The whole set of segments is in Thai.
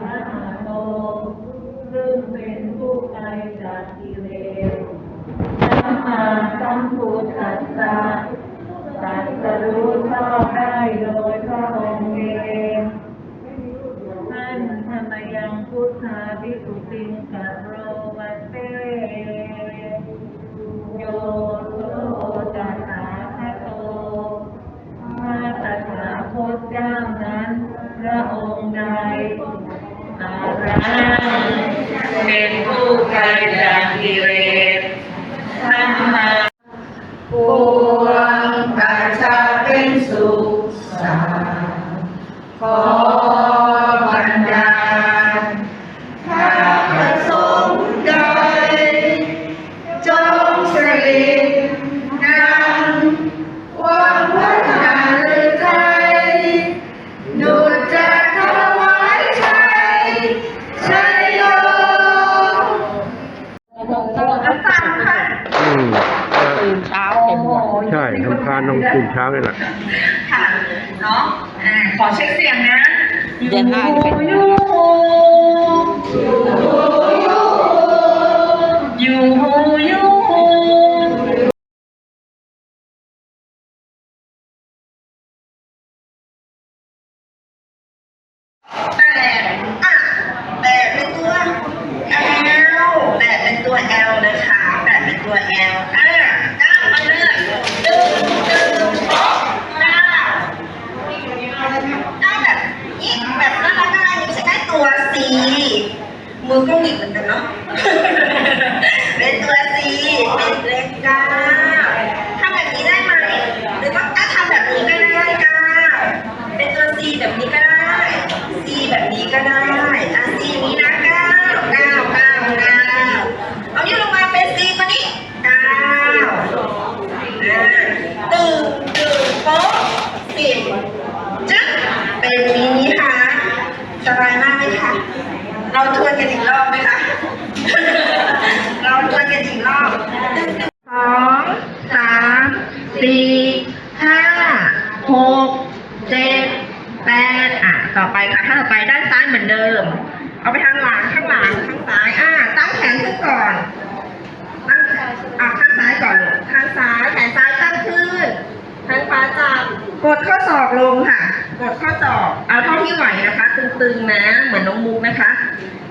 พระมหาโตซึ่งเป็นผู้ไกลจากกิเลสสัมมาสัมพุทธัสสะตรัสรู้ชอบได้โดยพระองค์เองท่านธรรมยังพุทธาภิสุติงกัโรวัตเต Amin. Menku kalian kirim. Sama. ช้าเลยละค่ะ เนาะขอเช็คเสียงนะเดี๋ยวหอ้โห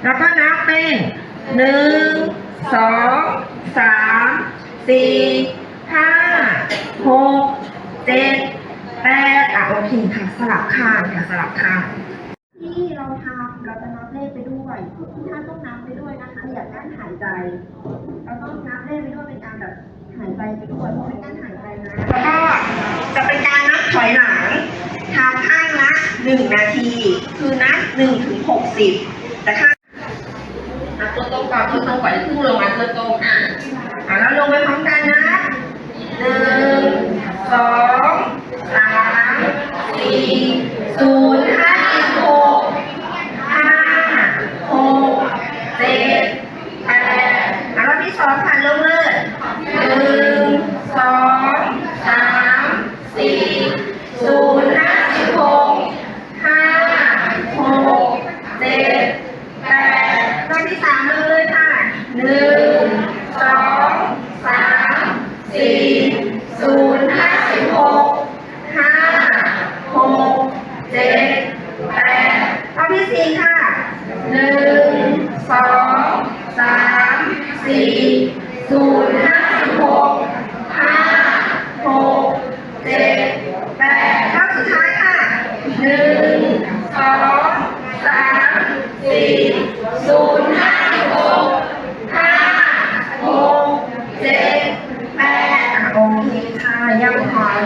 แล้วก็นับเป็นหนึ่งสองสามสี่ห้าหกเจ็ดแปดอะโอเคค่ะสลับข้างค่ะสลับข้างที่เราทำเราจะนับเลขไปด้วยทุกท่านต้องนับไปด้วยนะคะอย่างกั้นหายใจเราต้องนับเลขไปด้วยเป็นการแบบหายใจไปด้วยเพราะเป็นการหายใจนะแล้วก็จะเป็นการนับถอยหลังทำข้างละหนึ่งนาที คือนับหนึ่งถึงหกสิบ ตอนที่เขาปล่อยกู้โรงงานเริ่มต้งอะแล้วโ Three.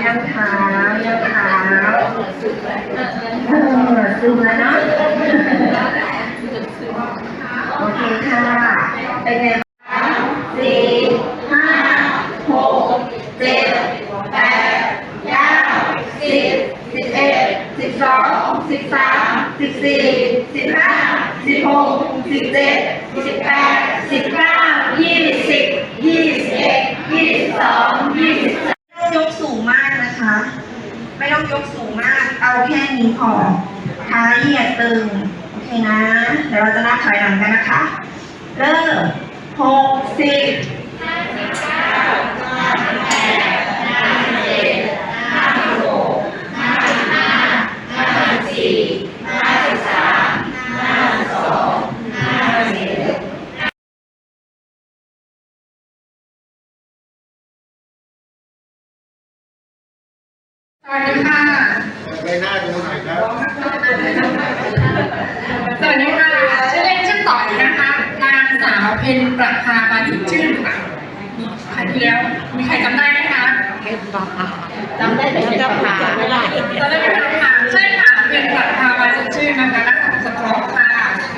ยังขายังขาเออซูมแล้วเนาะโอเคค่ะ เป็นไง ยกสูงมาก เอาแค่นี้พอขาเหยียดตึง โอเคนะ เดี๋ยวเราจะนับถอยหลังกันนะคะ เริ่มหกสิบห้าสิบเก้าห้าสิบแปด วัสดีค่ะไปหน้าดูหน่อยครับ สวัสดีค่ะชื่อเล่นชื่อต่อยนะคะ นางสาวเพนประภามาถึงชื่นค่ะมีใครที่แล้ว มีใครจำได้ไหมคะจำได้แต่จะผ่าไม่ได้จำได้ไหมคะใช่ค่ะเป็นประภามาถึงชื่นนะคะนักของสปอร์ตค่ะ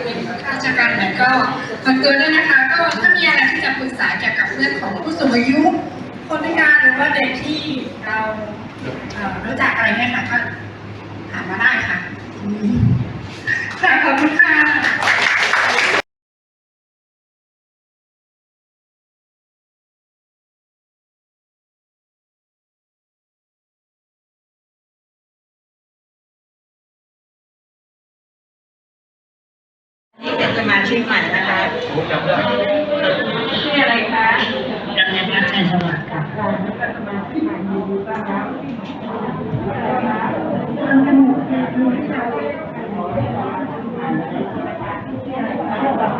เป็นข้าราชการไหนก็ฝากตัวด้วยนะคะ ก็ถ้ามีอะไรที่จะปรึกษาเกี่ยวกับเรื่องของผู้สูงอายุ คนพิการหรือว่าเด็กที่เราเอ่อ รู้จักอะไรเนี่ยค่ะก็ถามมาได้ค่ะค่ะขอบคุณค่ะนี่เป็นสมาชิกใหม่นะคะ ชื่ออะไรคะ ดังนั้นชัยสวัสดิ์ค่ะ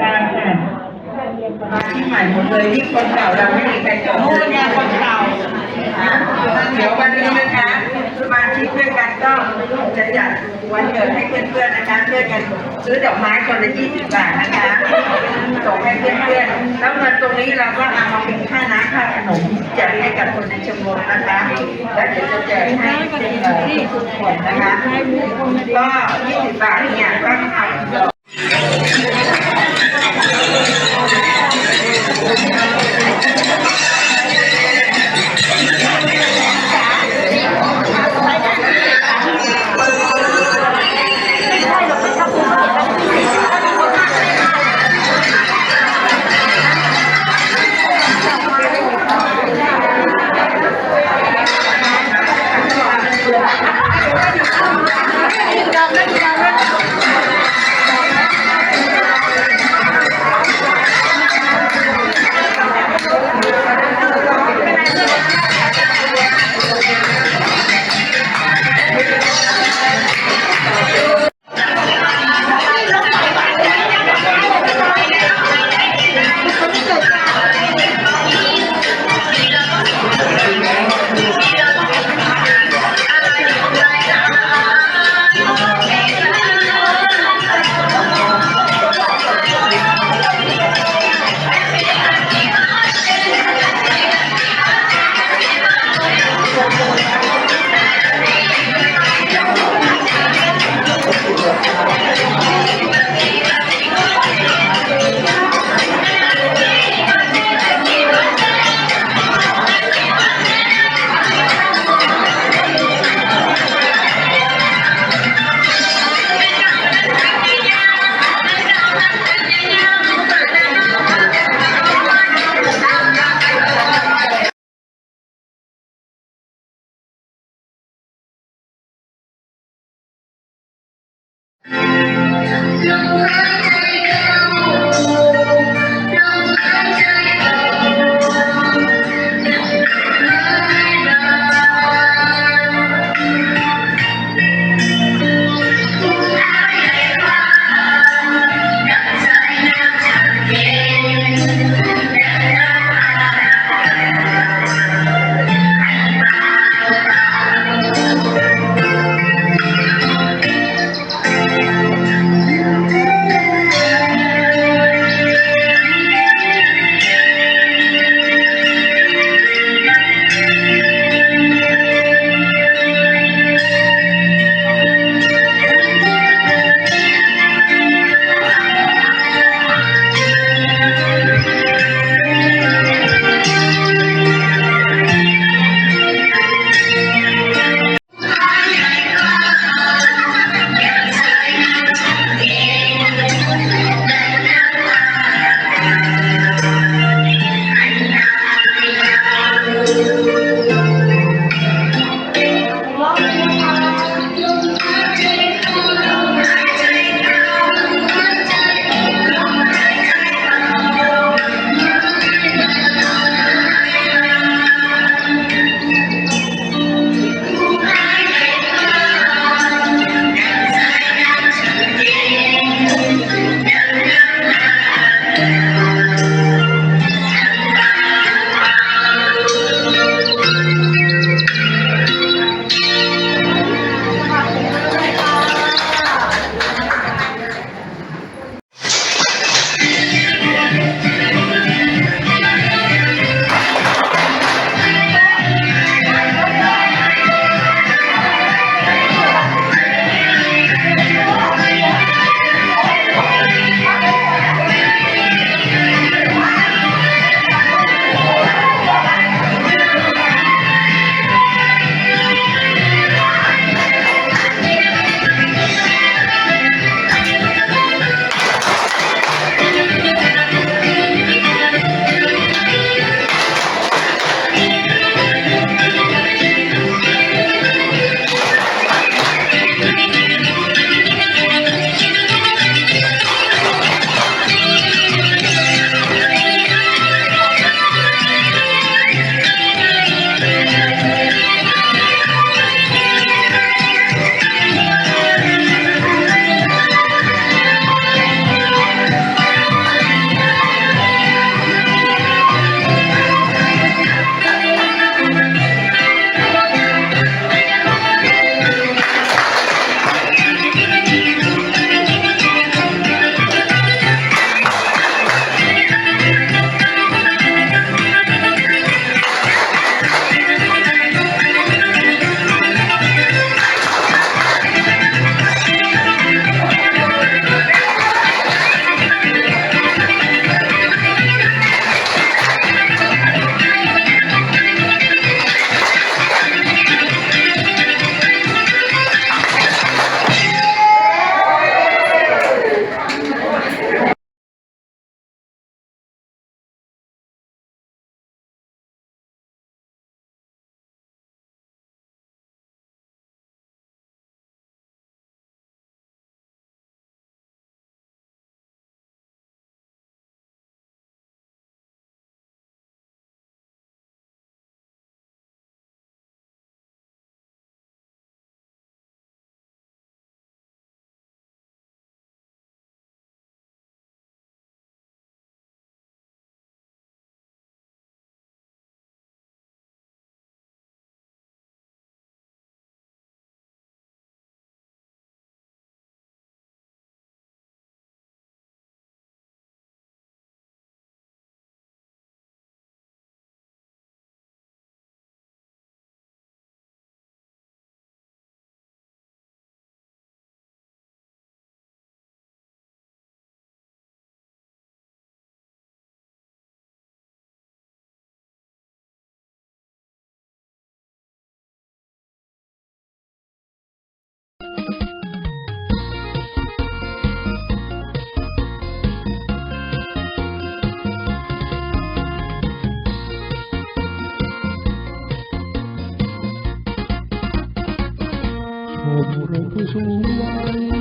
การค่ะที่ใหม่หมดเลยที่คนเก่าเราไม่มีใครจบโน่นเนี่ยคนเก่าเดี๋ยววันนี้นะคะ ชิกด้วยกันก็จะจัดวันเกิดให้เพื่อนๆนะคะช่วยกันซื้อดอกไม้คนละ20บาทนะคะส่งให้เพื่อนๆแล้วเงินตรงนี้เราก็เอามาเป็นค่าน้ำค่าขนมแจกให้กับคนในชมรมนะคะแล้วเดี๋ยวจะแจกให้เอ่อทุกคนนะคะก็20บาทเนี่ยก็ทำ ดอ 我不说话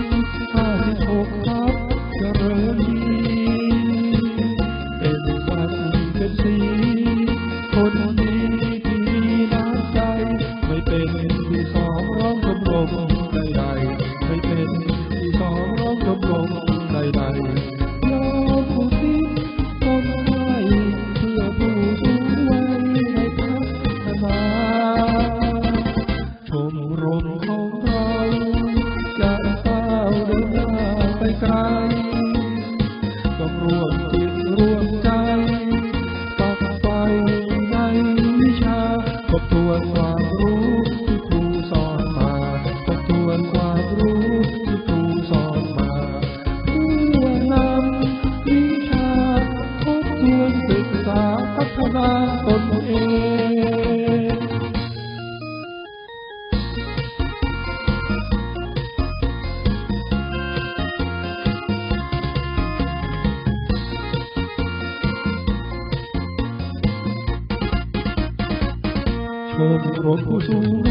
ชมร